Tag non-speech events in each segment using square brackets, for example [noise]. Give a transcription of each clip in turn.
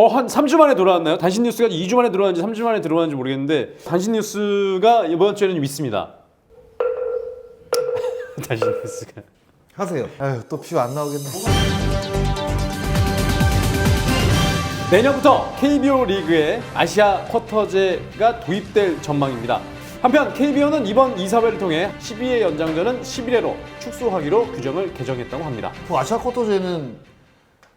어, 한 3주 만에 돌아왔나요? 단신 뉴스가 2주 만에 들어왔는지 3주 만에 들어왔는지 모르겠는데 단신 뉴스가 이번 주에는 좀 있습니다. [laughs] 단신 뉴스가. 하세요. 아유 또 뷰 안 나오겠네. 내년부터 KBO 리그에 아시아 쿼터제가 도입될 전망입니다. 한편 KBO는 이번 이사회를 통해 12회 연장전은 11회로 축소하기로 규정을 개정했다고 합니다. 그 아시아 쿼터제는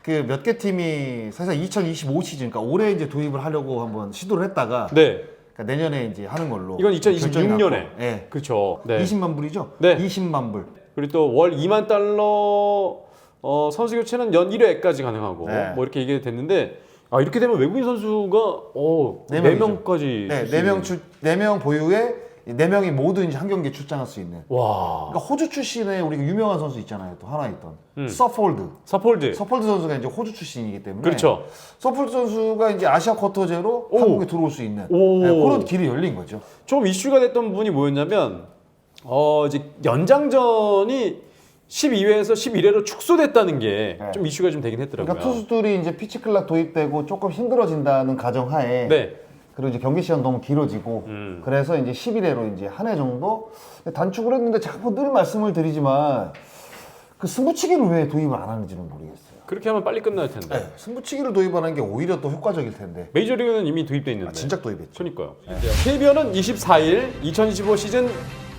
그 몇 개 팀이 사실 2025 시즌, 그러니까 올해 이제 도입을 하려고 한번 시도를 했다가 네. 그러니까 내년에 이제 하는 걸로. 이건 결정이 2026년에. 났고, 예. 그렇죠. 네. 20만 불이죠? 네. 20만 불. 그리고 또 월 2만 달러 어, 선수 교체는 연 1회까지 가능하고 네. 뭐 이렇게 얘기 됐는데 아, 이렇게 되면 외국인 선수가 어, 네 4명까지 네, 네명 출, 네명 보유에 네 명이 모두 이제 한 경기에 출장할 수 있는. 와. 그러니까 호주 출신의 우리 그 유명한 선수 있잖아요. 또 하나 있던 음. 서폴드. 서폴드. 서폴드 선수가 이제 호주 출신이기 때문에 그렇죠. 서폴드 선수가 이제 아시아 쿼터제로 오. 한국에 들어올 수 있는 오. 네, 그런 길이 열린 거죠. 좀 이슈가 됐던 부분이 뭐였냐면 어, 이제 연장전이 12회에서 11회로 축소됐다는 게 네. 좀 이슈가 좀 되긴 했더라고요. 그러니까 투수들이 이제 피치 클락 도입되고 조금 힘들어진다는 가정하에 네. 그리고 이제 경기 시간 너무 길어지고 음. 그래서 이제 11회로 이제 한 해 정도 단축을 했는데 자꾸 늘 말씀을 드리지만 그 승부치기를 왜 도입을 안 하는지는 모르겠어요. 그렇게 하면 빨리 끝날 텐데. 네, 승부치기를 도입하는 게 오히려 또 효과적일 텐데. 메이저리그는 이미 도입돼 있는데. 아, 진작 도입했죠. 그러니까요. KBO는 24일 2025 시즌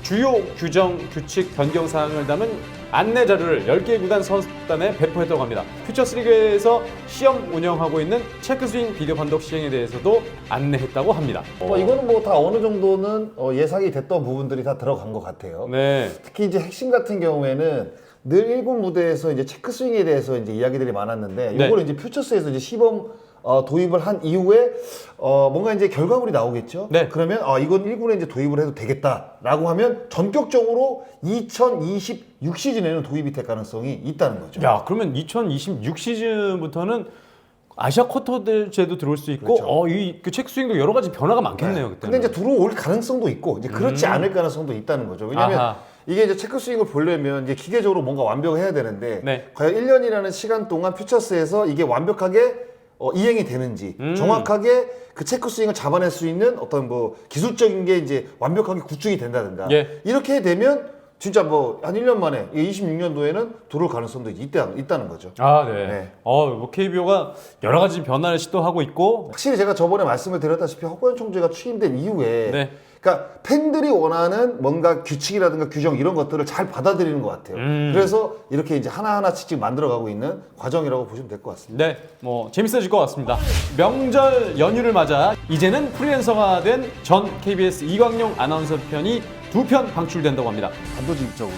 주요 규정 규칙 변경 사항을 담은 안내 자료를 10개 구단 선수단에 배포했다고 합니다. 퓨처스 리그에서 시험 운영하고 있는 체크스윙 비디오 판독 시행에 대해서도 안내했다고 합니다. 뭐 이거는 뭐 다 어느 정도는 어, 예상이 됐던 부분들이 다 들어간 것 같아요. 네. 특히 이제 핵심 같은 경우에는 늘 1군 무대에서 이제 체크 스윙에 대해서 이제 이야기들이 많았는데 네. 이거를 이제 퓨처스에서 이제 시범 어, 도입을 한 이후에 어, 뭔가 이제 결과물이 나오겠죠. 네. 그러면 아 이건 1군에 이제 도입을 해도 되겠다라고 하면 전격적으로 2026 시즌에는 도입이 될 가능성이 있다는 거죠. 야, 그러면 2026 시즌부터는 아시아 쿼터 제도 들어올 수 있고 그렇죠. 어, 이그 체크스윙도 여러 가지 변화가 많겠네요, 그때. 근데 이제 들어올 가능성도 있고 이제 그렇지 않을 가능성도 있다는 거죠. 왜냐하면 음. 아하. 이게 이제 체크 스윙을 보려면 이제 기계적으로 뭔가 완벽해야 되는데 네. 과연 1년이라는 시간 동안 퓨처스에서 이게 완벽하게 어, 이행이 되는지 음. 정확하게 그 체크 스윙을 잡아낼 수 있는 어떤 뭐 기술적인 게 이제 완벽하게 구축이 된다든가 예. 이렇게 되면 진짜 뭐 한 1년 만에 26년도에는 들어올 가능성도 있다, 있다는 거죠. 아, 네. 네. 어, 뭐 KBO가 여러 가지 변화를 시도하고 있고 확실히 제가 저번에 말씀을 드렸다시피 허권 총재가 취임된 이후에 네. 그러니까 팬들이 원하는 뭔가 규칙이라든가 규정 이런 것들을 잘 받아들이는 것 같아요. 음. 그래서 이렇게 이제 하나하나씩 지금 만들어가고 있는 과정이라고 보시면 될 것 같습니다. 네, 뭐 재밌어질 것 같습니다. 명절 연휴를 맞아 이제는 프리랜서가 된 전 KBS 이광용 아나운서 편이 두 편 방출된다고 합니다. 단도직입적으로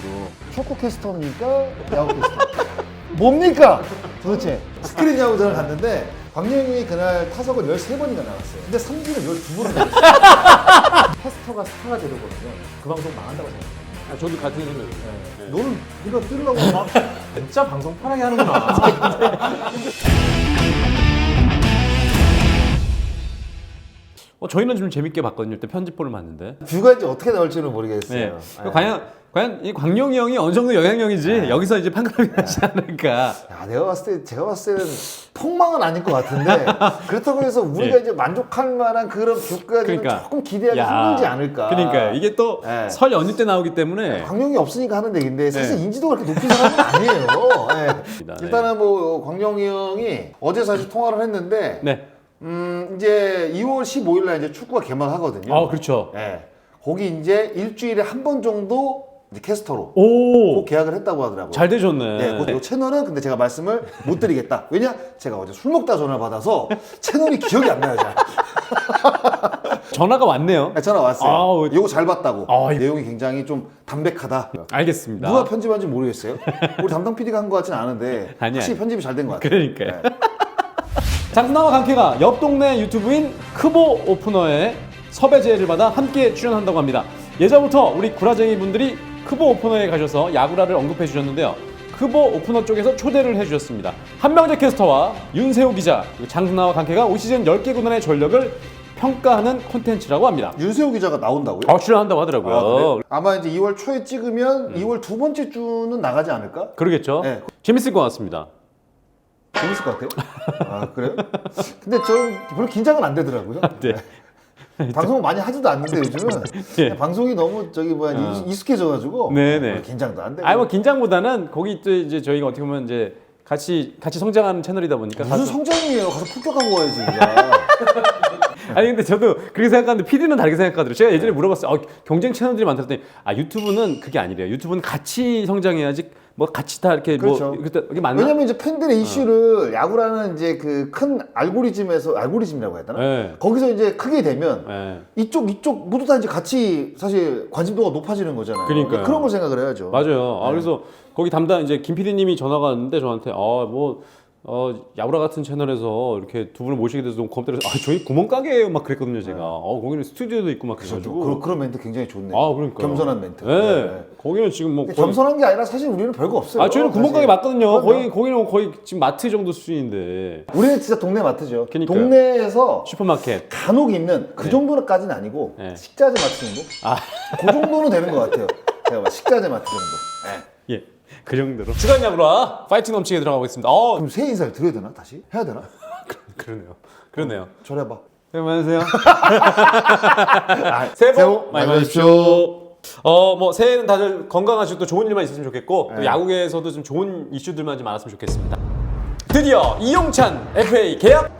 축구 캐스터입니까? 야구 캐스터? 뭡니까? 도대체 스크린 야구장을 갔는데 광명이 그날 타석을 13번이나 나갔어요. 근데 삼진을 12번을 나갔어요. 캐스터가 스타가 되려거든요. 그 방송 망한다고 생각해요. 아, 저도 같은 생각이에요. 너는 네가 뛰려고 막 진짜 방송 편하게 하는구나. [laughs] 어, 저희는 좀 재밌게 봤거든요. 일단 편집본을 봤는데. 뷰가 이제 어떻게 나올지는 네. 모르겠어요. 그 과연 과연 이 광용이 형이 어느 정도 영향력인지 여기서 이제 판가름이 나지 않을까. 야, 내가 봤을 때 제가 봤을 때는 폭망은 아닐 것 같은데 [laughs] 그렇다고 해서 우리가 네. 이제 만족할 만한 그런 뷰까지는 그러니까. 조금 기대하기 야, 힘들지 않을까. 그러니까 이게 또 네. 설 연휴 때 나오기 때문에 광룡이 없으니까 하는 얘기인데 사실 네. 인지도가 그렇게 높은 사람은 아니에요. 네. [laughs] 네. 일단은 뭐 광룡이 형이 어제 사실 통화를 했는데 네. 음 이제 2월 15일 날 이제 축구가 개막하거든요. 아 그렇죠. 네. 거기 이제 일주일에 한 번 정도 이제 캐스터로 오. 꼭 계약을 했다고 하더라고요. 잘 되셨네. 네, 그 채널은 근데 제가 말씀을 못 드리겠다. 왜냐? 제가 어제 술 먹다 전화를 받아서 채널이 기억이 안 나요, 잘. [laughs] 전화가 왔네요. 네, 전화 왔어요. 아우. 이거 잘 봤다고. 아, 이- 내용이 굉장히 좀 담백하다. 알겠습니다. 누가 편집한지 모르겠어요. 우리 담당 PD가 한 것 같진 않은데 아니야. 확실히 편집이 잘 된 것 같아요. 그러니까요. 네. 장수나와 강캐가 옆 동네 유튜브인 크보 오프너의 섭외 제의를 받아 함께 출연한다고 합니다. 예전부터 우리 구라쟁이 분들이 크보 오프너에 가셔서 야구라를 언급해 주셨는데요. 크보 오프너 쪽에서 초대를 해주셨습니다. 한명재 캐스터와 윤세호 기자, 그리고 장수나와 강캐가 올 시즌 10개 구단의 전력을 평가하는 콘텐츠라고 합니다. 윤세호 기자가 나온다고요? 어, 출연한다고 하더라고요. 아? 아마 이제 2월 초에 찍으면 2월 두 번째 주는 나가지 않을까? 그러겠죠. 네. 재밌을 것 같습니다. 재밌을 것 같아요. 아 그래요? 근데 전 별로 긴장은 안 되더라고요. [laughs] 네. 방송 많이 하지도 않는데 요즘은 예. [laughs] 그냥 방송이 너무 저기 뭐야 어. 익숙해져가지고 네네. 별로 긴장도 안 되고 아니 뭐 긴장보다는 거기 또 이제 저희가 어떻게 보면 이제 같이 같이 성장하는 채널이다 보니까 무슨 가서- 성장이에요? 가서 폭격하고 와야지. [laughs] 아니 근데 저도 그렇게 생각하는데 PD는 다르게 생각하더라고요. 제가 예전에 물어봤어요. 어, 경쟁 채널들이 많다더니 아 유튜브는 그게 아니래요. 유튜브는 같이 성장해야지 뭐 같이 다 이렇게 그렇죠. 뭐 그때 이게 맞나? 왜냐면 이제 팬들의 이슈를 야구라는 이제 그 큰 알고리즘에서 알고리즘이라고 해야 되나? 네. 거기서 이제 크게 되면 네. 이쪽 이쪽 모두 다 이제 같이 사실 관심도가 높아지는 거잖아요. 그러니까요. 그런 걸 생각을 해야죠. 맞아요. 네. 아 그래서 거기 담당 이제 김 PD님이 전화가 왔는데 저한테 아 뭐 어, 야구라 같은 채널에서 이렇게 두 분을 모시게 돼서 너무 해서 아 저희 구멍가게예요 막 그랬거든요 제가 어 거기는 스튜디오도 있고 막 그래가지고 그런, 그런 멘트 굉장히 좋네요. 아 그러니까 겸손한 멘트. 네. 거기는 지금 뭐 근데 거의- 겸손한 게 아니라 사실 우리는 별거 없어요. 아 저희는 구멍가게 사실. 맞거든요. 거의 거기는 거의 지금 마트 정도 수준인데 우리는 진짜 동네 마트죠. 그러니까요. 동네에서 슈퍼마켓. 간혹 있는 그 네. 정도까지는 아니고 네. 식자재 마트 정도? 아 그 정도는 되는 것 같아요. 제가 봐, 식자재 마트 정도. 네. 예. 그 정도로. 주간 야구라 파이팅 넘치게 들어가보겠습니다. 어, 그럼 새해 인사를 드려야 되나? 다시? 해야 되나? [laughs] 그러네요. 그러네요. 저래봐. 네, 안녕하세요. [laughs] 아, 새해 복 많이 받으십시오. 어, 뭐 새해는 다들 건강하시고 또 좋은 일만 있었으면 좋겠고 또 네. 야구계에서도 좀 좋은 이슈들만 좀 많았으면 좋겠습니다. 드디어 이용찬 FA 계약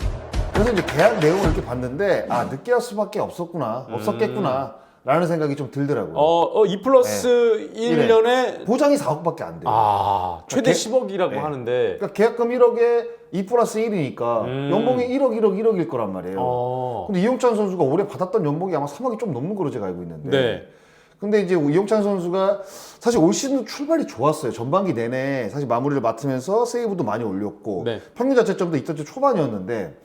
그래서 이제 계약 내용을 이렇게 봤는데 아 늦게 할 수밖에 없었구나, 없었겠구나 라는 생각이 좀 들더라고요. 어, 어, 2 플러스 네. 1년에 보장이 4억밖에 안 돼요. 아, 최대 개- 10억이라고 네. 하는데 그러니까 계약금 1억에 2 플러스 1이니까 음. 연봉이 1억, 1억, 1억일 거란 말이에요. 어. 근데 이용찬 선수가 올해 받았던 연봉이 아마 3억이 좀 넘는 걸로 제가 알고 있는데. 네. 근데 이제 이용찬 선수가 사실 올 시즌 출발이 좋았어요. 전반기 내내 사실 마무리를 맡으면서 세이브도 많이 올렸고 네. 평균 자책점도 이때 초반이었는데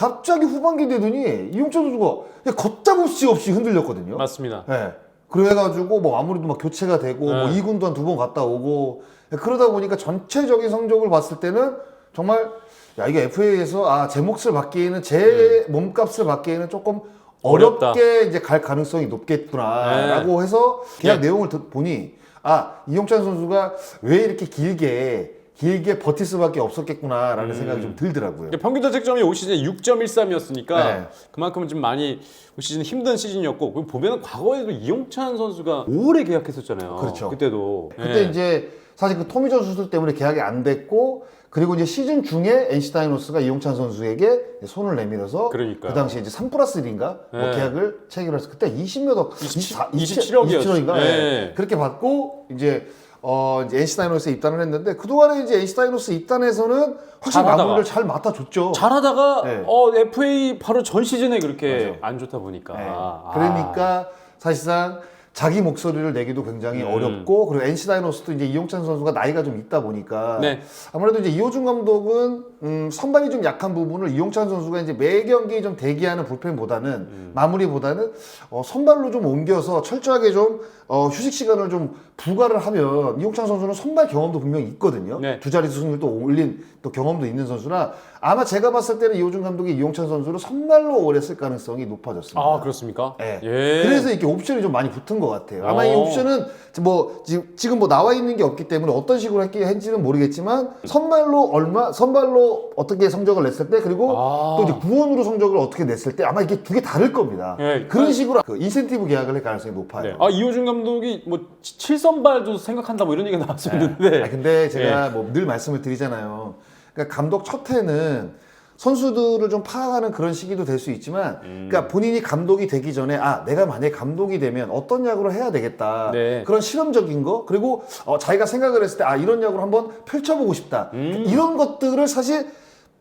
갑자기 후반기 되더니 이용찬 선수가 그냥 걷잡을수 없이 흔들렸거든요. 맞습니다. 네. 그래가지고 뭐 아무래도 막 교체가 되고 뭐 네. 2군도 한 두 번 갔다 오고 그러다 보니까 전체적인 성적을 봤을 때는 정말 야 이게 FA에서 아 제 몫을 받기에는 제 몸값을 받기에는 조금 네. 어렵다. 어렵게 이제 갈 가능성이 높겠구나라고 해서 계약 네. 내용을 듣- 보니 아 이용찬 선수가 왜 이렇게 길게 길게 버틸 수밖에 없었겠구나라는 생각이 좀 들더라고요. 그러니까 평균 자책점이 올 시즌에 6.13이었으니까 네. 그만큼 좀 많이 올 시즌 힘든 시즌이었고 그리고 보면은 과거에도 이용찬 선수가 오래 계약했었잖아요. 그렇죠. 그때도. 그때 예. 이제 사실 그 토미존 수술 때문에 계약이 안 됐고 그리고 이제 시즌 중에 NC 다이노스가 이용찬 선수에게 손을 내밀어서 그러니까요. 그 당시에 이제 3 플러스 1인가 뭐 네. 계약을 체결을 해서 그때 20몇 억27 27, 27억 이었죠. 27억인가 네. 그렇게 받고 이제 어 이제 NC 다이노스에 입단을 했는데 그동안에 이제 NC 다이노스 입단에서는 확실히 잘하다가. 마무리를 잘 맡아줬죠. 잘하다가 네. 어, FA 바로 전 시즌에 그렇게. 안 좋다 보니까. 네. 아. 그러니까 사실상 자기 목소리를 내기도 굉장히 음. 어렵고 그리고 NC 다이노스도 이제 이용찬 선수가 나이가 좀 있다 보니까 네. 아무래도 이제 이호준 감독은 음, 선발이 좀 약한 부분을 이용찬 선수가 이제 매 경기 좀 대기하는 불펜보다는 음. 마무리보다는 어, 선발로 좀 옮겨서 철저하게 좀 어, 휴식 시간을 좀 부과를 하면 이용찬 선수는 선발 경험도 분명히 있거든요. 네. 두 자릿수 승률도 올린 또 경험도 있는 선수라 아마 제가 봤을 때는 이호준 감독이 이용찬 선수를 선발로 오래 쓸 가능성이 높아졌습니다. 아, 그렇습니까? 예. 예. 그래서 이렇게 옵션이 좀 많이 붙은 것 같아요. 아마 이 어. 옵션은 뭐 지금 뭐 나와 있는 게 없기 때문에 어떤 식으로 했기 했지는 모르겠지만 선발로 얼마 선발로 어떻게 성적을 냈을 때 그리고 아. 또 이제 구원으로 성적을 어떻게 냈을 때 아마 이게 두 개 다를 겁니다. 예. 그런 식으로 그 인센티브 계약을 할 가능성이 높아요. 네. 아, 이호준 감독이 뭐 7선발도 생각한다 뭐 이런 얘기가 나왔었는데. 아, 근데 예. 제가 뭐늘 말씀을 드리잖아요. 그러니까 감독 첫 해는 선수들을 좀 파악하는 그런 시기도 될 수 있지만, 음. 그러니까 본인이 감독이 되기 전에 아 내가 만약 에 감독이 되면 어떤 야구를 해야 되겠다. 네. 그런 실험적인 거 그리고 어, 자기가 생각을 했을 때 아 이런 야구를 한번 펼쳐보고 싶다. 음. 이런 것들을 사실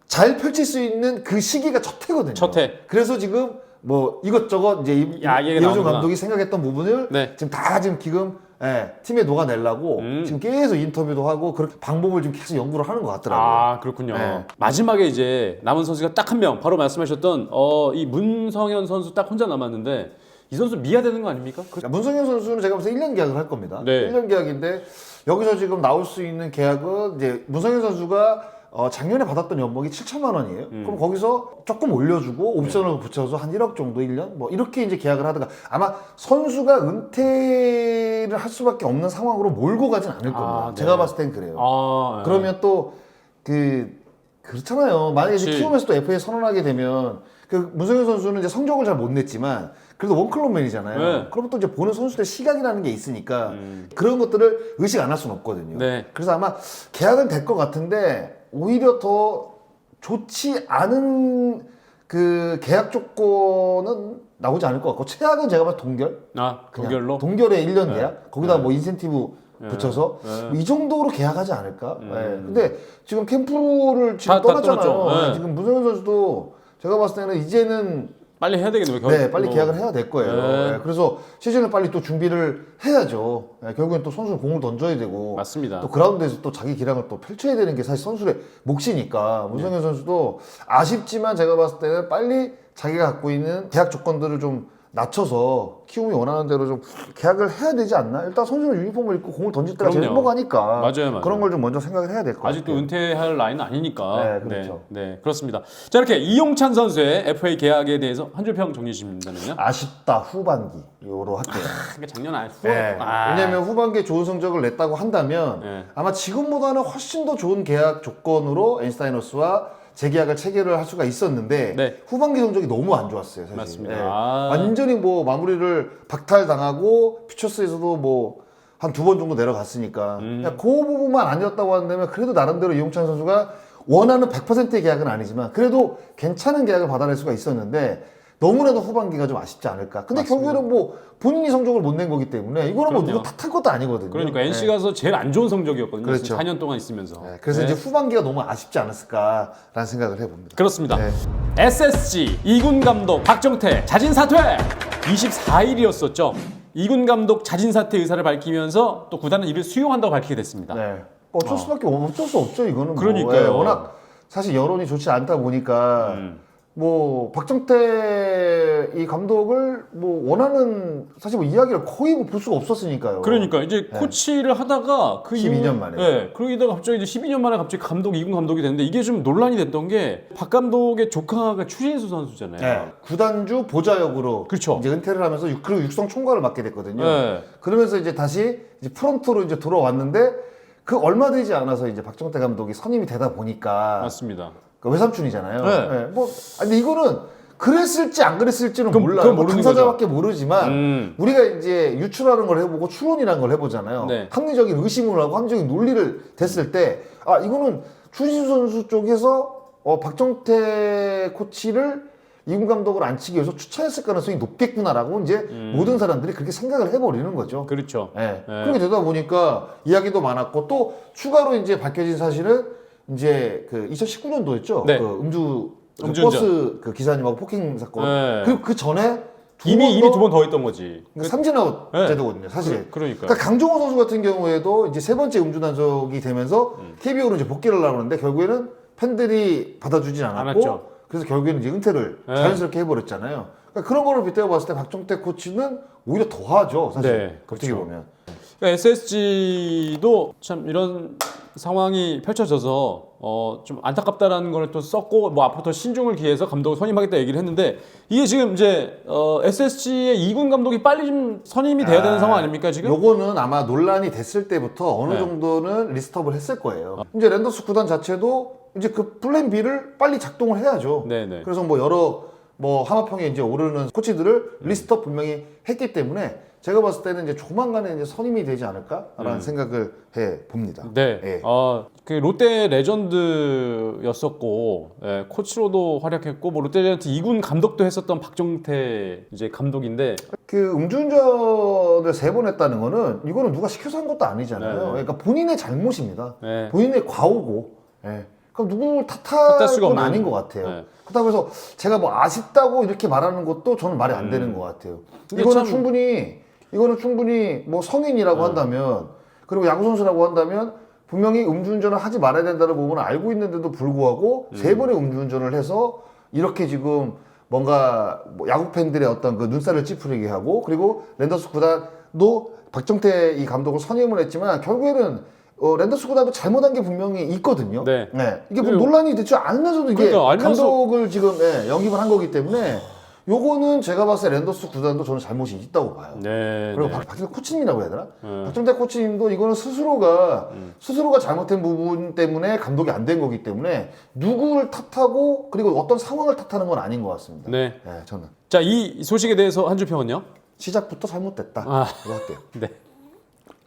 잘 펼칠 수 있는 그 시기가 첫 해거든요. 첫 해. 그래서 지금 뭐 이것저것 이제 이- 야, 이게 이호준 나오는구나. 감독이 생각했던 부분을 네. 지금 다 지금 지금 예, 팀에 녹아내려고 음. 지금 계속 인터뷰도 하고 그렇게 방법을 지금 계속 연구를 하는 것 같더라고요. 아 그렇군요. 네. 마지막에 이제 남은 선수가 딱 한 명, 바로 말씀하셨던 어, 이 문성현 선수 딱 혼자 남았는데 이 선수 미아되는 거 아닙니까? 그- 자, 문성현 선수는 제가 봤을 때 1년 계약을 할 겁니다. 네. 1년 계약인데 여기서 지금 나올 수 있는 계약은 이제 문성현 선수가 어, 작년에 받았던 연봉이 7천만 원이에요. 음. 그럼 거기서 조금 올려주고 옵션을 네. 붙여서 한 1억 정도 1년 뭐 이렇게 이제 계약을 하다가 아마 선수가 은퇴를 할 수밖에 없는 상황으로 몰고 가진 않을 겁니다. 아, 네. 제가 봤을 땐 그래요. 아, 네. 그러면 또 그 그렇잖아요. 만약에 이제 그치. 키우면서 또 FA 선언하게 되면 그 문성현 선수는 이제 성적을 잘 못 냈지만 그래도 원클럽맨이잖아요. 네. 그러면 또 이제 보는 선수들의 시각이라는 게 있으니까 음. 그런 것들을 의식 안 할 수는 없거든요. 네. 그래서 아마 계약은 될 것 같은데 오히려 더 좋지 않은 그 계약 조건은 나오지 않을 것 같고 최악은 제가 봐도 동결. 아 그냥 동결로 동결의 1년 네. 계약 거기다 뭐 인센티브 네. 붙여서 네. 뭐이 정도로 계약하지 않을까? 음. 네. 근데 지금 캠프를 지금 다- 다 떠났잖아요. 떠났죠. 네. 지금 문성현 선수도 제가 봤을 때는 이제는 빨리 해야 되겠네요. 결- 네, 빨리 뭐. 계약을 해야 될 거예요. 네. 네, 그래서 시즌을 빨리 또 준비를 해야죠. 네, 결국엔 또 선수는 공을 던져야 되고 맞습니다. 또 그라운드에서 또 자기 기량을 또 펼쳐야 되는 게 사실 선수의 몫이니까 문성현 선수도 아쉽지만 제가 봤을 때는 빨리 자기가 갖고 있는 계약 조건들을 좀 낮춰서 키움이 원하는 대로 좀 계약을 해야 되지 않나? 일단 선수는 유니폼을 입고 공을 던질 때가 제일 그럼요. 행복하니까 맞아요, 맞아요. 그런 걸 좀 먼저 생각을 해야 될 것 같아요. 아직도 은퇴할 나이는 아니니까. 네, 그렇죠. 네, 네, 그렇습니다. 자 이렇게 이용찬 선수의 FA 계약에 대해서 한 줄 평 정리해 주신다면요. 아쉽다 후반기로 할게요. 그게 작년 아니 후. 네. 아. 왜냐면 후반기에 좋은 성적을 냈다고 한다면 네. 아마 지금보다는 훨씬 더 좋은 계약 조건으로 엔스타이너스와 재계약을 체결을 할 수가 있었는데 네. 후반기 성적이 너무 안 좋았어요. 사실. 맞습니다. 네. 아. 완전히 뭐 마무리를 박탈당하고 퓨처스에서도 뭐 한 두 번 정도 내려갔으니까 음. 그냥 그 부분만 아니었다고 한다면 그래도 나름대로 이용찬 선수가 원하는 100%의 계약은 아니지만 그래도 괜찮은 계약을 받아낼 수가 있었는데 너무나도 후반기가 좀 아쉽지 않을까. 근데 맞습니다. 결국에는 뭐 본인이 성적을 못 낸 거기 때문에 이거는 뭐 그럼요. 누구 탓할 것도 아니거든요. 그러니까 네. NC 가서 제일 안 좋은 성적이었거든요. 그렇죠. 4년 동안 있으면서. 네, 그래서 네. 이제 후반기가 너무 아쉽지 않았을까라는 생각을 해봅니다. 그렇습니다. 네. SSG 이군 감독 박정태 자진 사퇴 24일이었었죠. 이군 감독 자진 사퇴 의사를 밝히면서 또 구단은 이를 수용한다고 밝히게 됐습니다. 네. 뭐 어쩔 수밖에 없- 어쩔 수 없죠 이거는. 뭐. 그러니까요. 예, 워낙 사실 여론이 좋지 않다 보니까 음. 뭐 박정태 이 감독을 뭐 원하는 사실 뭐 이야기를 거의 뭐 볼 수가 없었으니까요. 그러니까 이제 코치를 하다가 그 12년 이후- 만에. 네, 그러다가 갑자기 이제 12년 만에 갑자기 감독 이군 감독이 됐는데 이게 좀 논란이 됐던 게 박 감독의 조카가 추신수 선수잖아요. 네. 구단주 보좌역으로 그렇죠. 이제 은퇴를 하면서 육- 그리고 육성 총괄을 맡게 됐거든요. 네. 그러면서 이제 다시 이제 프런트로 이제 돌아왔는데 그 얼마 되지 않아서 이제 박정태 감독이 선임이 되다 보니까 맞습니다. 그 외삼촌이잖아요. 네. 네, 뭐 아니 근데 이거는 그랬을지 안 그랬을지는 그건- 몰라요. 그건 뭐 모르는 당사자밖에 모르지만 음. 우리가 이제 유추라는 걸 해보고 추론이라는 걸 해보잖아요. 네. 합리적인 의심을 하고 합리적인 논리를 됐을 때 아 이거는 추신수 선수 쪽에서 어, 박정태 코치를 이군 감독을 안 치기 위해서 추천했을 가능성이 높겠구나라고 이제 모든 사람들이 그렇게 생각을 해버리는 거죠. 음. 그렇죠. 예. 네. 그렇게 되다 보니까 이야기도 많았고 또 추가로 이제 밝혀진 사실은 이제 그 2019년도였죠. 네. 그 음주 그 음주운전. 버스 그 기사님하고 폭행 사건. 네. 그리고 그 전에 두 이미 번 이미 더- 두 번 더 했던 거지. 그러니까 삼진아웃 네. 제도거든요, 사실. 그, 러니까 그러니까 강정호 선수 같은 경우에도 이제 세 번째 음주 단속이 되면서 음. KBO로 이제 복귀를 하려고 하는데 결국에는 팬들이 받아주진 않았고 않았죠. 그래서 결국에는 이제 은퇴를 네. 자연스럽게 해버렸잖아요. 그러니까 그런 거를 빗대어 봤을 때 박정태 코치는 오히려 더하죠, 사실. 네, 어떻게 그렇죠. 보면. SSG도 참 이런 상황이 펼쳐져서 어, 좀 안타깝다라는 걸 또 썼고 뭐 앞으로 더 신중을 기해서 감독을 선임하겠다 얘기를 했는데 이게 지금 이제 어, SSG의 이군 감독이 빨리 좀 선임이 돼야 되는 아, 상황 아닙니까 지금? 요거는 아마 논란이 됐을 때부터 어느 네. 정도는 리스트업을 했을 거예요. 이제 랜더스 구단 자체도 이제 그 플랜 B를 빨리 작동을 해야죠. 네네. 그래서 뭐 여러 뭐 하마평에 이제 오르는 코치들을 리스트업 분명히 했기 때문에 제가 봤을 때는 이제 조만간에 이제 선임이 되지 않을까라는 생각을 해 봅니다. 네. 예. 어, 그 롯데 레전드였었고 예, 코치로도 활약했고 뭐 롯데 레전드 2군 감독도 했었던 박정태 이제 감독인데 그 음주운전을 세 번 했다는 거는 이거는 누가 시켜서 한 것도 아니잖아요. 네. 그러니까 본인의 잘못입니다. 예. 본인의 과오고. 예. 그럼 누구를 탓할 탓할 수가 건 없는- 아닌 것 같아요. 네. 그렇다고 해서 제가 뭐 아쉽다고 이렇게 말하는 것도 저는 말이 안 되는 것 같아요. 음. 근데 이거는 참- 충분히 이거는 충분히 뭐 성인이라고 네. 한다면 그리고 야구 선수라고 한다면 분명히 음주운전을 하지 말아야 된다는 부분을 알고 있는데도 불구하고 음. 세 번의 음주운전을 해서 이렇게 지금 뭔가 뭐 야구 팬들의 어떤 그 눈살을 찌푸리게 하고 그리고 랜더스 구단도 박정태 이 감독을 선임을 했지만 결국에는 어, 랜더스 구단도 잘못한 게 분명히 있거든요. 네. 이게 뭐 그리고- 논란이 되지 않으면서도 이게 그러니까 알면서- 감독을 지금 예, 영입을 한 거기 때문에 요거는 제가 봤을 때 랜더스 구단도 저는 잘못이 있다고 봐요. 네. 그리고 네. 박, 박준대 코치님이라고 해야 되나? 네. 박준대 코치님도 이거는 스스로가 음. 스스로가 잘못된 부분 때문에 감독이 안 된 거기 때문에 누구를 탓하고 그리고 어떤 상황을 탓하는 건 아닌 것 같습니다. 네. 네, 저는 자, 이 소식에 대해서 한줄 평은요? 시작부터 잘못됐다. 아. 이거 할게요. [laughs] 네.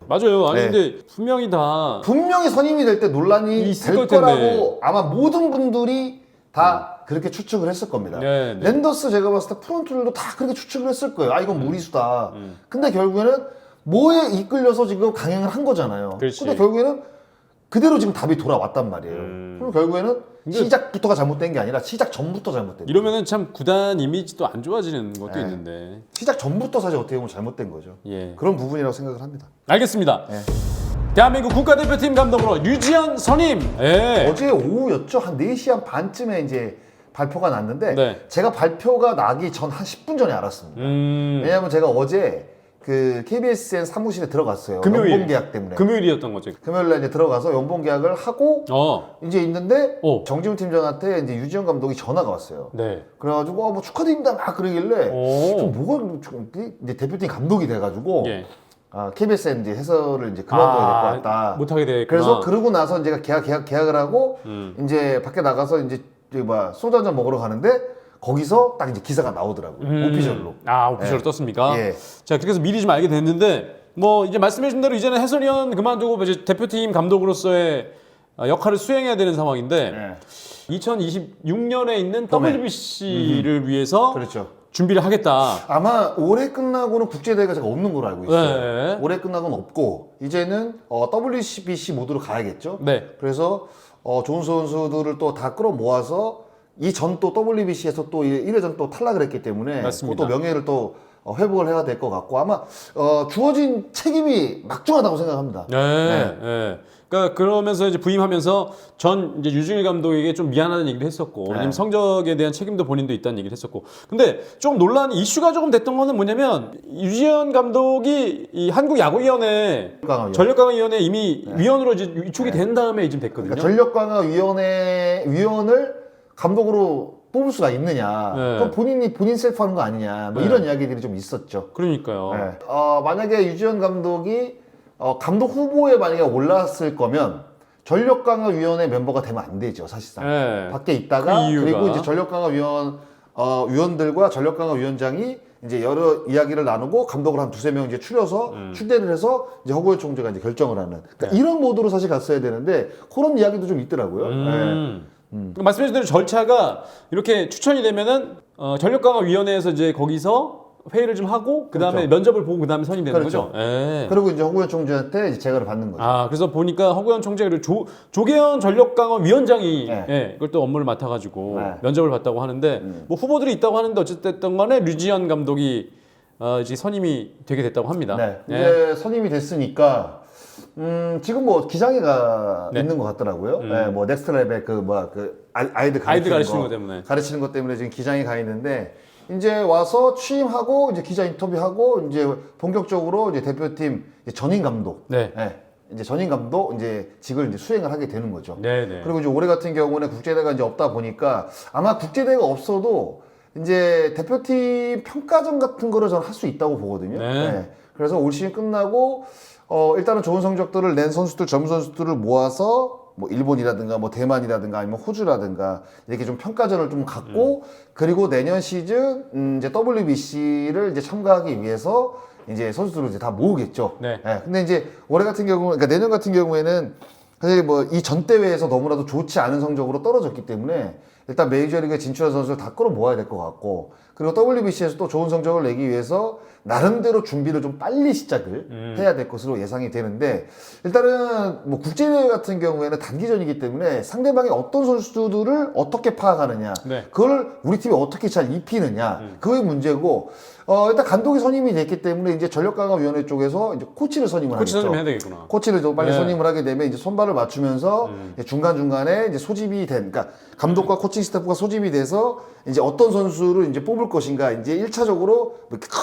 맞아요. 아니 네. 근데 분명히 다 분명히 선임이 될 때 논란이 있을 될 걸 텐데. 거라고 아마 모든 분들이 다 그렇게 추측을 했을 겁니다. 네, 네. 랜더스 제가 봤을 때 프론트들도 다 그렇게 추측을 했을 거예요. 아 이건 무리수다. 음. 근데 결국에는 뭐에 이끌려서 지금 강행을 한 거잖아요. 그렇지. 근데 결국에는 그대로 지금 답이 돌아왔단 말이에요. 음. 그럼 결국에는 근데- 시작부터가 잘못된 게 아니라 시작 전부터 잘못된 거예요. 이러면은 참 구단 이미지도 안 좋아지는 것도 네. 있는데. 시작 전부터 사실 어떻게 보면 잘못된 거죠. 예. 그런 부분이라고 생각을 합니다. 알겠습니다. 네. 대한민국 국가대표팀 감독으로 유지현 선임. 예. 어제 오후였죠. 한 4시 한 반쯤에 이제 발표가 났는데 네. 제가 발표가 나기 전 한 10분 전에 알았습니다. 음. 왜냐하면 제가 어제 그 KBSN 사무실에 들어갔어요. 금요일. 연봉 계약 때문에. 금요일이었던 거죠. 금요일 날 이제 들어가서 연봉 계약을 하고 어. 이제 있는데 어. 정지훈 팀장한테 이제 유지현 감독이 전화가 왔어요. 네. 그래가지고 어, 뭐 축하드립니다 막 그러길래 오. 좀 뭐가 좀 이제 대표팀 감독이 돼가지고 예. 아, KBSN 이제 해설을 이제 그만둬야 될 것 같다. 못하게 되겠구나. 그래서 그러고 나서 이제 계약 계약 계약을 하고 음. 이제 밖에 나가서 이제 저기 뭐야 소주 한잔 먹으러 가는데 거기서 딱 이제 기사가 나오더라고요. 음. 오피셜로. 아, 오피셜로 예. 떴습니까? 예. 자, 그렇게 해서 미리 좀 알게 됐는데 뭐 이제 말씀해준 대로 이제는 해설위원 그만두고 이제 대표팀 감독으로서의 어, 역할을 수행해야 되는 상황인데 예. 2026년에 있는 봄에. WBC를 위해서 그렇죠. 준비를 하겠다. 아마 올해 끝나고는 국제대회가 제가 없는 걸로 알고 있어요. 네. 올해 끝나고는 없고 이제는 어, WBC 모드로 가야겠죠. 네. 그래서 어, 좋은 선수들을 또 다 끌어모아서 이전 또 WBC에서 또 1회전 또 탈락을 했기 때문에 맞습니다. 또 명예를 또 어, 회복을 해야 될 것 같고 아마 어, 주어진 책임이 막중하다고 생각합니다. 네. 네. 그러니까 그러면서 이제 부임하면서 전 이제 유중일 감독에게 좀 미안하다는 얘기를 했었고 네. 왜냐면 성적에 대한 책임도 본인도 있다는 얘기를 했었고 근데 좀 논란 이슈가 조금 됐던 거는 뭐냐면 유지현 감독이 이 한국 야구위원회 전력강화위원. 전력강화위원회 이미 위원으로 이제 위촉이 된 다음에 이제 됐거든요. 그러니까 전력강화위원회 위원을 감독으로 뽑을 수가 있느냐? 네. 그럼 본인이 본인 셀프 하는 거 아니냐? 뭐 네. 이런 이야기들이 좀 있었죠. 그러니까요. 네. 어, 만약에 유지현 감독이 어, 감독 후보에 만약에 올랐을 거면 전력 강화 위원회 멤버가 되면 안 되죠, 사실상. 네. 밖에 있다가 그 이유가? 그리고 이제 전력 강화 위원 어, 위원들과 전력 강화 위원장이 이제 여러 이야기를 나누고 감독을 한 두세 명 이제 추려서 음. 추대를 해서 이제 허구현 총재가 이제 결정을 하는 그러니까 네. 이런 모드로 사실 갔어야 되는데 그런 이야기도 좀 있더라고요. 네. 음. 말씀해주신 대로 절차가 이렇게 추천이 되면은 어, 전력강화위원회에서 이제 거기서 회의를 좀 하고 그 다음에 그렇죠. 면접을 보고 그 다음에 선임되는 그렇죠. 거죠. 예. 그리고 이제 허구현 총재한테 이제 제가를 받는 거죠. 아 그래서 보니까 허구현 총재가 그리고 조, 조계현 전력강화 위원장이 네. 예, 이걸 또 업무를 맡아가지고 네. 면접을 봤다고 하는데 음. 뭐 후보들이 있다고 하는데 어쨌든 간에 류지현 감독이 어, 이제 선임이 되게 됐다고 합니다. 네. 예. 이제 선임이 됐으니까 음, 지금 뭐 기장애가 네. 있는 것 같더라고요. 음. 네, 뭐 넥스트 랩의 그 뭐야 그 아이- 아이들 가르치는, 아이들 가르치는 것 때문에. 가르치는 것 때문에 지금 기장이 가 있는데 이제 와서 취임하고 이제 기자 인터뷰하고 이제 본격적으로 이제 대표팀 이제 전임 감독, 네. 네, 이제 전임 감독 이제 직을 이제 수행을 하게 되는 거죠. 네, 네. 그리고 이제 올해 같은 경우는 국제대회가 이제 없다 보니까 아마 국제대회가 없어도 이제 대표팀 평가전 같은 거를 저는 할 수 있다고 보거든요. 네. 그래서 올 시즌 끝나고 어 일단은 좋은 성적들을 낸 선수들, 젊은 선수들을 모아서 뭐 일본이라든가 뭐 대만이라든가 아니면 호주라든가 이렇게 좀 평가전을 좀 갖고 그리고 내년 시즌 음 이제 WBC를 이제 참가하기 위해서 이제 선수들을 이제 다 모으겠죠. 네. 예, 근데 이제 올해 같은 경우, 그러니까 내년 같은 경우에는 사실 뭐 이 전 대회에서 너무나도 좋지 않은 성적으로 떨어졌기 때문에 일단 메이저리그에 진출한 선수를 다 끌어 모아야 될 것 같고 그리고 WBC에서 또 좋은 성적을 내기 위해서 나름대로 준비를 좀 빨리 시작을 음. 해야 될 것으로 예상이 되는데 일단은 뭐 국제대회 같은 경우에는 단기전이기 때문에 상대방이 어떤 선수들을 어떻게 파악하느냐 네. 그걸 우리 팀이 어떻게 잘 입히느냐 그게 문제고 어 일단 감독이 선임이 됐기 때문에 이제 전력강화위원회 쪽에서 이제 코치를 선임을 코치 하겠죠. 선임 해야 되겠구나. 코치를 좀 빨리 네. 선임을 하게 되면 이제 손발을 맞추면서 음. 중간 중간에 이제 소집이 된, 그러니까 감독과 코칭 스태프가 소집이 돼서 이제 어떤 선수를 이제 뽑을 것인가 이제 1차적으로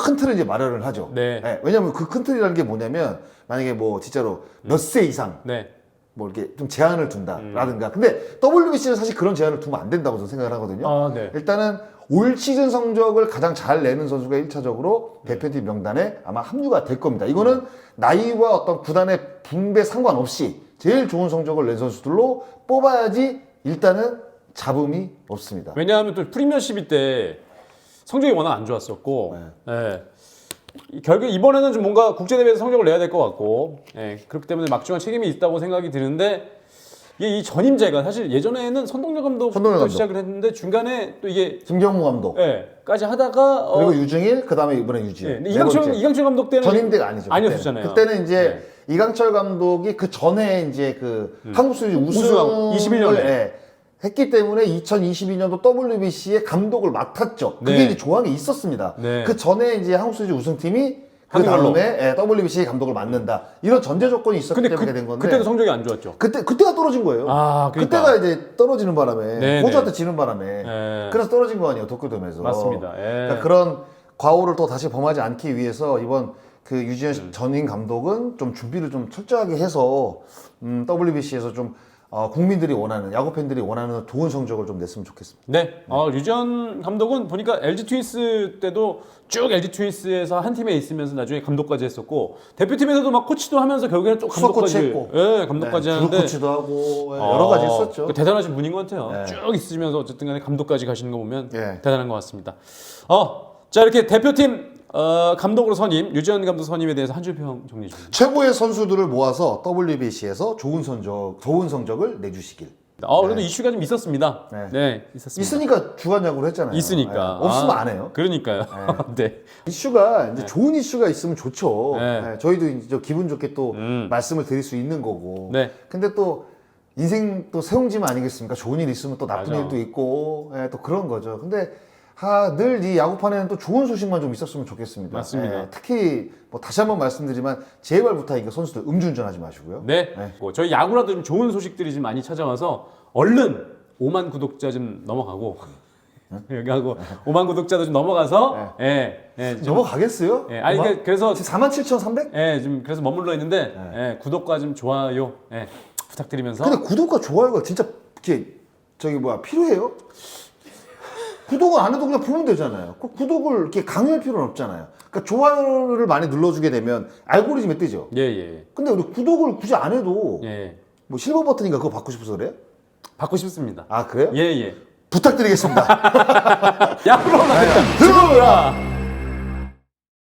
큰 틀을 이제 마련을 하죠. 네. 왜냐하면 그 큰 틀이라는 게 뭐냐면 만약에 뭐 진짜로 몇 세 이상 네. 뭐 이렇게 좀 제한을 둔다라든가. 근데 WBC는 사실 그런 제한을 두면 안 된다고 저는 생각을 하거든요. 아, 네. 일단은 올 시즌 성적을 가장 잘 내는 선수가 1차적으로 대표팀 명단에 아마 합류가 될 겁니다. 이거는 나이와 어떤 구단의 분배 상관없이 제일 좋은 성적을 낸 선수들로 뽑아야지 일단은 잡음이 없습니다. 왜냐하면 또 프리미어 12때 성적이 워낙 안 좋았었고, 예. 이- 결국 이번에는 좀 뭔가 국제 대회에서 성적을 내야 될 것 같고, 예. 그렇기 때문에 막중한 책임이 있다고 생각이 드는데, 이게 이 전임제가 사실 예전에는 선동열 감독 선동열 감독. 시작을 했는데 중간에 또 이게 김경무 감독 예, 까지 하다가 어, 그리고 유중일 그다음에 이번에 유지현. 예, 근데 네 이강철 번째. 이강철 감독 때는 전임대가 아니죠. 아니었잖아요. 그때는, 이제 이강철 감독이 그 전에 이제 그 한국 시리즈 우승하고 우승을 21년 에. 예, 했기 때문에 2022년도 WBC의 감독을 맡았죠. 그게 네. 이제 조항이 있었습니다. 네. 그 전에 이제 한국 시리즈 우승팀이 그 합의로. 다음에 예, WBC 감독을 맡는다. 이런 전제 조건이 있었기 근데 때문에 그, 된 건데 그때도 성적이 안 좋았죠. 그때 그때가 떨어진 거예요. 아, 그러니까. 그때가 이제 떨어지는 바람에 네, 호주한테 네. 지는 바람에 네. 그래서 떨어진 거 아니에요 도쿄돔에서. 맞습니다. 예. 그러니까 그런 과오를 또 다시 범하지 않기 위해서 이번 그 유지현 음. 전임 감독은 좀 준비를 좀 철저하게 해서 음, WBC에서 좀 어, 국민들이 원하는 야구 팬들이 원하는 좋은 성적을 좀 냈으면 좋겠습니다. 네, 어, 류지현 감독은 보니까 LG 트윈스 때도 쭉 LG 트윈스에서 한 팀에 있으면서 나중에 감독까지 했었고 대표팀에서도 막 코치도 하면서 결국에는 수석 코치 감독까지, 했고. 예, 감독까지 네, 하는데 코치도 하고 예, 여러 가지 어, 했었죠. 그 대단하신 분인 것 같아요. 네. 쭉 있으면서 어쨌든 간에 감독까지 가시는 거 보면 예. 대단한 것 같습니다. 어, 자 이렇게 대표팀 어, 감독으로 선임, 류지현 감독 선임에 대해서 한 줄 평 정리해 주세요. 최고의 선수들을 모아서 WBC에서 좋은 성적 좋은 성적을 내주시길. 어, 그래도 이슈가 좀 있었습니다. 네. 네, 있었습니다. 있으니까 주간 야구를 했잖아요. 있으니까. 예, 없으면 아, 안 해요. 그러니까요. 네. [laughs] 이슈가 이제 좋은 이슈가 있으면 좋죠. 네. 예, 저희도 이제 좀 기분 좋게 또 음. 말씀을 드릴 수 있는 거고. 네. 근데 또 인생 또 세웅짐 아니겠습니까? 좋은 일 있으면 또 나쁜 맞아. 일도 있고, 예, 또 그런 거죠. 근데 아, 늘이 야구판에는 또 좋은 소식만 좀 있었으면 좋겠습니다. 맞습니다. 예, 특히 뭐 다시 한번 말씀드리지만 제발 부탁이니까 선수들 음주운전 하지 마시고요. 네. 네. 뭐 저희 야구라도 좀 좋은 소식들이 좀 많이 찾아와서 얼른 5만 구독자 좀 넘어가고 여기 하고 5만 구독자도 좀 넘어가서 예. 예. 좀, 넘어가겠어요? 예. 아니 그- 그래서 47,300? 예, 좀 그래서 머물러 있는데 예, 구독과 좀 좋아요 예, 부탁드리면서 근데 구독과 좋아요가 진짜 이렇게 저기 뭐야 필요해요? 구독을 안 해도 그냥 보면 되잖아요. 그 구독을 이렇게 강요할 필요는 없잖아요. 그러니까 좋아요를 많이 눌러주게 되면 알고리즘에 뜨죠. 예, 예. 근데 우리 구독을 굳이 안 해도 예. 뭐 실버 버튼인가 그거 받고 싶어서 그래요? 받고 싶습니다. 아 그래요? 예, 예. 부탁드리겠습니다. [laughs] 야구로 나겠다. 들어오라.